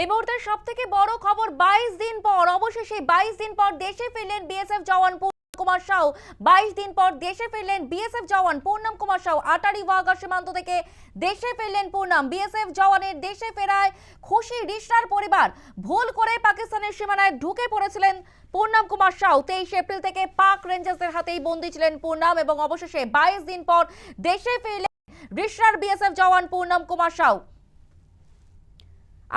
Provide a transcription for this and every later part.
এই মুহূর্তে সব থেকে বড় খবর বাইশ দিন পর, অবশেষে বাইশ দিন পর দেশে ফিরলেন বিএসএফ জওয়ান কুমার সাউ। বাইশ দিন পর দেশে ফিরলেন বিএসএফ জওয়ান পূর্ণম কুমার সাউ। আটারি ওয়াগা সীমান্ত থেকে দেশে ফিরলেন পূর্ণম বিএসএফ জওয়ানের দেশে ফেরায় খুশি রিশনার পরিবার। ভুল করে পাকিস্তানের সীমানায় ঢুকে পড়েছিলেন পূর্ণম কুমার সাউ। তেইশ এপ্রিল থেকে পাক রেঞ্জার্সের হাতেই বন্দী ছিলেন পূর্ণম এবং অবশেষে বাইশ দিন পর দেশে ফিরলেন রিশনার বিএসএফ জওয়ান পূর্ণম কুমার সাউ।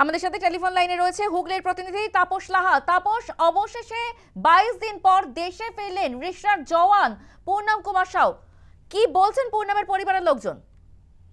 আমাদের সাথে টেলিফোন লাইনে রয়েছে হুগলির প্রতিনিধি তাপস লাহা। তাপস, অবশেষে বাইশ দিন পর দেশে ফিরলেন রিশনার জওয়ান পূর্ণাম কুমার সাউ। কি বলছেন পূর্ণামের পরিবারের লোকজন?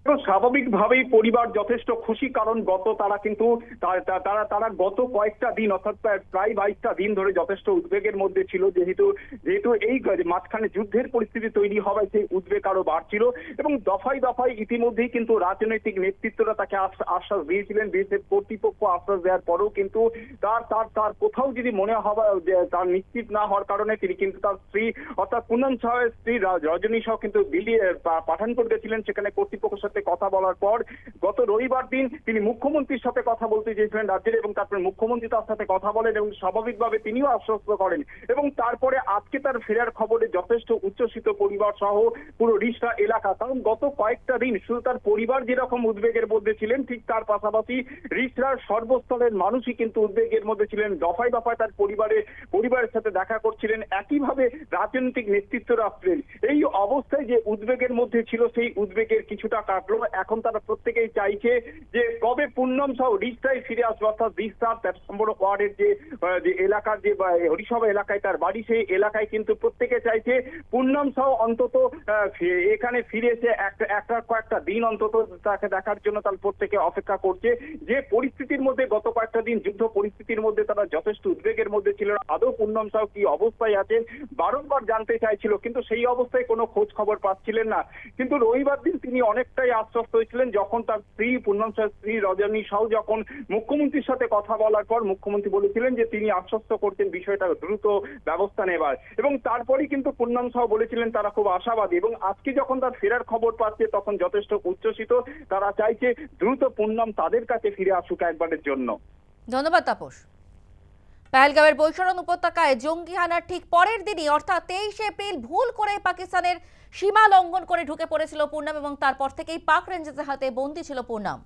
স্বাভাবিকভাবেই পরিবার যথেষ্ট খুশি, কারণ গত তারা কিন্তু তারা তারা গত কয়েকটা দিন, অর্থাৎ প্রায়- বাইশটা দিন ধরে যথেষ্ট উদ্বেগের মধ্যে ছিল, যেহেতু যেহেতু এই মাঝখানে যুদ্ধের পরিস্থিতি তৈরি হওয়ায় সেই উদ্বেগ আরও বাড়ছিল এবং দফায় দফায় ইতিমধ্যেই কিন্তু রাজনৈতিক নেতৃত্বরা তাকে আশ্বাস দিয়েছিলেন বিএসএফ কর্তৃপক্ষ আশ্বাস দেওয়ার পরেও কিন্তু তার তার তার কোথাও যদি মনে হওয়া তার নিশ্চিত না হওয়ার কারণে তিনি কিন্তু তার স্ত্রী, অর্থাৎ পুনম সাহের স্ত্রী রজনী সহ কিন্তু দিল্লি পাঠানকোট গেছিলেন, সেখানে কর্তৃপক্ষের সাথে কথা বলার পর গত রবিবার দিন তিনি মুখ্যমন্ত্রীর সাথে কথা বলতে চেয়েছিলেন রাজ্যের এবং তারপরে মুখ্যমন্ত্রী তার সাথে কথা বলেন এবং স্বাভাবিকভাবে তিনিও আশ্বস্ত করেন। এবং তারপরে আজকে তার ফেরার খবরে যথেষ্ট উচ্ছ্বসিত পরিবার সহ পুরো রিষ্টা এলাকা। কারণ গত কয়েকটা দিন শুধু তার পরিবার যেরকম উদ্বেগের মধ্যে ছিলেন, ঠিক তার পাশাপাশি রিষ্টার সর্বস্তরের মানুষই কিন্তু উদ্বেগের মধ্যে ছিলেন। দফায় দফায় তার পরিবারে, পরিবারের সাথে দেখা করছিলেন, একইভাবে রাজনৈতিক নেতৃত্বরা আসলেন এই অবস্থায় যে উদ্বেগের মধ্যে ছিল, সেই উদ্বেগের কিছুটা কাটলো এখন তারা প্রত্যেকেই চাইছে যে কবে পূর্ণম সহ রিস্তায় ফিরে আসবে, অর্থাৎ রিস্তার তেরো নম্বর ওয়ার্ডের যে এলাকার যে হরিসভা এলাকায় তার বাড়ি, সেই এলাকায় কিন্তু প্রত্যেকে চাইছে পূর্ণম সহ অন্তত এখানে ফিরে এসে একটা কয়েকটা দিন অন্তত তাকে দেখার জন্য তার প্রত্যেকে অপেক্ষা করছে। যে পরিস্থিতির মধ্যে গত কয়েকটা দিন যুদ্ধ পরিস্থিতির মধ্যে তারা যথেষ্ট উদ্বেগের মধ্যে ছিল আদৌ পূর্ণম সাহ কি অবস্থায় আছেন? বারংবার জানতে চাইছিল, কিন্তু সেই অবস্থায় কোনো খোঁজ খবর পাচ্ছিলেন না। কিন্তু রবিবার দিন তিনি অনেকটাই আশ্বস্ত হয়েছিলেন যখন তার স্ত্রী, পূর্ণম স্ত্রী, রজনী সাউ যখন মুখ্যমন্ত্রীর সাথে কথা বলার পর মুখ্যমন্ত্রী বলেছিলেন যে তিনি আশ্বস্ত করতেন বিষয়টা, দ্রুত ব্যবস্থা নেবার। এবং তারপরেই কিন্তু পূর্ণম সাউ বলেছিলেন তারা খুব আশাবাদী এবং আজকে যখন তার ফেরার খবর পাচ্ছে তখন যথেষ্ট উচ্ছ্বসিত। তারা চাইছে দ্রুত পূর্ণম তাদের কাছে ফিরে আসুক একবারের জন্য। ধন্যবাদ তাপস। পেহেলগাঁওয়ের বৈশরণ উপত্যকায় জঙ্গি হানার ঠিক পরের দিনই, অর্থাৎ তেইশ এপ্রিল, ভুল করে পাকিস্তানের সীমা লঙ্ঘন করে ঢুকে পড়েছিল পূর্ণম এবং তারপর থেকেই পাক রেঞ্জার্সের হাতে বন্দী ছিল পূর্ণম।